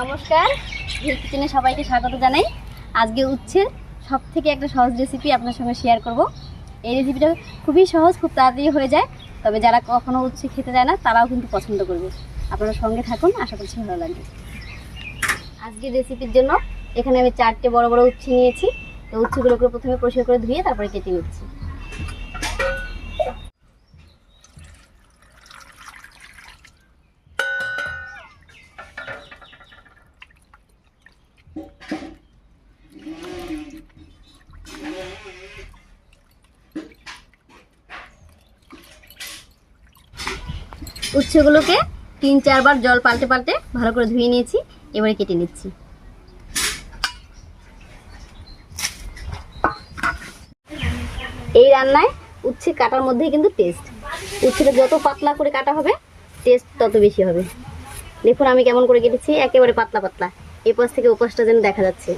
নমস্কার। ভিল কিচেনে সবাইকে স্বাগত জানাই। আজকে উচ্ছের সব থেকে একটা সহজ রেসিপি আপনার সঙ্গে শেয়ার করব। এই রেসিপিটা খুবই সহজ, খুব তাড়াতাড়ি হয়ে যায়। তবে যারা কখনো উচ্ছে খেতে যায় না, তারাও কিন্তু পছন্দ করবে। আপনারা সঙ্গে থাকুন, আশা করছি ভালো লাগবে। আজকের রেসিপির জন্য এখানে আমি চারটে বড় বড় উচ্ছে নিয়েছি। তো উচ্ছেগুলোকে প্রথমে পরিষ্কার করে ধুয়ে তারপরে কেটে নিচ্ছি। উচ্ছেগুলোকে তিন, চারবার জল পাল্টে পাল্টে ভালো করে ধুয়ে নিয়েছি, এবারে কেটে নিচ্ছি। এই রান্নায় উচ্ছে কাটার মধ্যেই কিন্তু টেস্ট উচ্ছেটা যত পাতলা করে কাটা হবে টেস্ট তত বেশি হবে। দেখুন আমি কেমন করে কেটেছি, একেবারে পাতলা পাতলা। এই পাশ থেকে ওপাশটা যেন দেখা যাচ্ছে।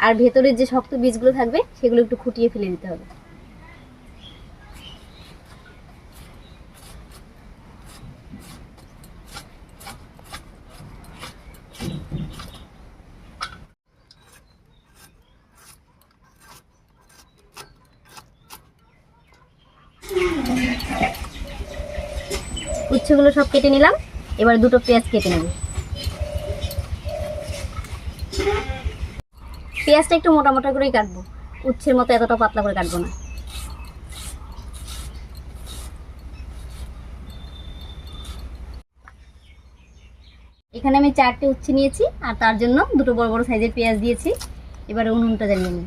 আর ভেতরের যে শক্ত বীজগুলো থাকবে সেগুলো একটু খুঁটিয়ে ফেলে দিতে হবে। উচ্ছেগুলো সব কেটে নিলাম। এবার দুটো পেঁয়াজ কেটে নেব। পেঁয়াজটা একটু মোটা মোটা করেই কাটবো। উচ্ছের মতো এতটা পাতলা করে কাটবো না। এখানে আমি চারটে উচ্ছে নিয়েছি, আর তার জন্য দুটো বড় বড় সাইজের পেঁয়াজ দিয়েছি। এবারে উনুনটা জ্বালিয়ে নিই।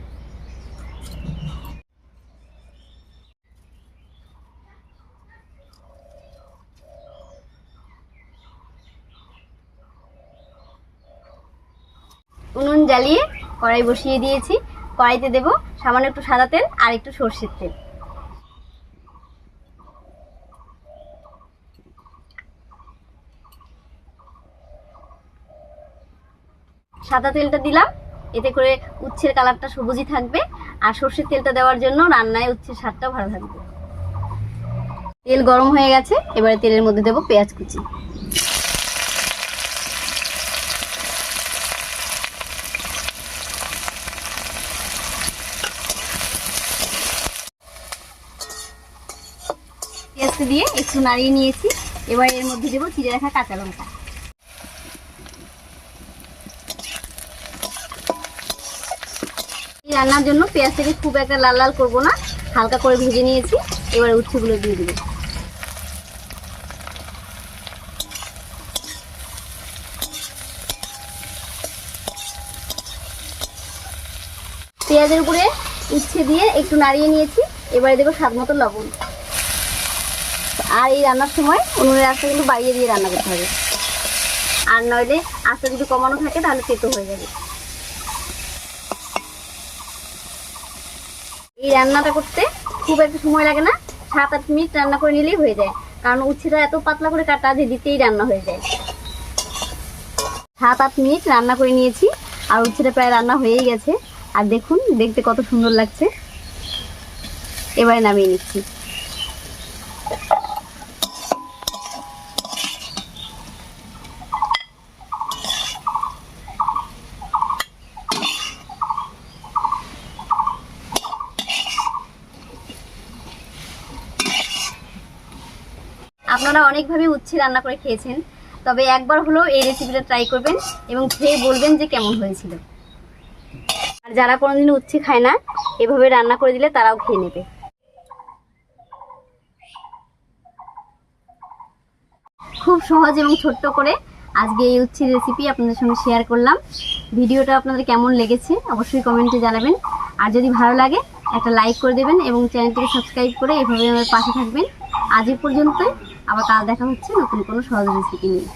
উনুন জ্বালিয়ে কড়াই বসিয়ে দিয়েছি। কড়াইতে দেব সামান্য একটু সাদা তেল আর একটু সর্ষের তেল। সাদা তেলটা দিলাম। এতে করে উচ্ছের কালারটা সবুজই থাকবে। আর সর্ষের তেলটা দেওয়ার জন্য রান্নায় উচ্ছের স্বাদটা ভালো থাকবে। তেল গরম হয়ে গেছে। এবারে তেলের মধ্যে দেবো পেঁয়াজ কুচি। পেঁয়াজটা দিয়ে একটু নাড়িয়ে নিয়েছি। এবার এর মধ্যে দেবো চিড়ে রাখা কাঁচা লঙ্কা। রান্নার জন্য পেঁয়াজটাকে খুব একটা লাল লাল করব না, হালকা করে ভেজে নিয়েছি। এবার উচ্ছেগুলো দিয়ে দেবো। পেঁয়াজের উপরে উচ্ছে দিয়ে একটু নাড়িয়ে নিয়েছি। এবারে দেবো স্বাদ মতো লবণ। আর এই রান্নার সময় উনুনের আঁচটা কিন্তু বাড়িয়ে দিয়ে রান্না করতে হবে। আর নইলে আঁচটা যদি কমানো থাকে তাহলে তেতো হয়ে যাবে। এই রান্নাটা করতে খুব একটা সময় লাগে না। সাত আট মিনিট রান্না করে নিলেই হয়ে যায়। কারণ উচ্ছেটা এত পাতলা করে কাটা যে দিতেই রান্না হয়ে যায়। সাত আট মিনিট রান্না করে নিয়েছি আর উচ্ছেটা প্রায় রান্না হয়েই গেছে। আর দেখুন, দেখতে কত সুন্দর লাগছে। এবারে নামিয়ে নিচ্ছি। আপনারা অনেকভাবে উচ্ছে রান্না করে খেয়েছেন, তবে একবার হলেও এই রেসিপিটা ট্রাই করবেন এবং খেয়ে বলবেন যে কেমন হয়েছিল। আর যারা কোনোদিন উচ্ছে খায় না, এভাবে রান্না করে দিলে তারাও খেয়ে নেবে। খুব সহজ এবং ছোট্ট করে আজকে এই উচ্ছে রেসিপি আপনাদের সঙ্গে শেয়ার করলাম। ভিডিওটা আপনাদের কেমন লেগেছে অবশ্যই কমেন্টে জানাবেন। আর যদি ভালো লাগে, একটা লাইক করে দেবেন এবং চ্যানেলটিকে সাবস্ক্রাইব করে এভাবে আমার পাশে থাকবেন। আজ পর্যন্তই। আবার কাল দেখা হচ্ছে নতুন কোনো সহজ রেসিপি নিয়ে।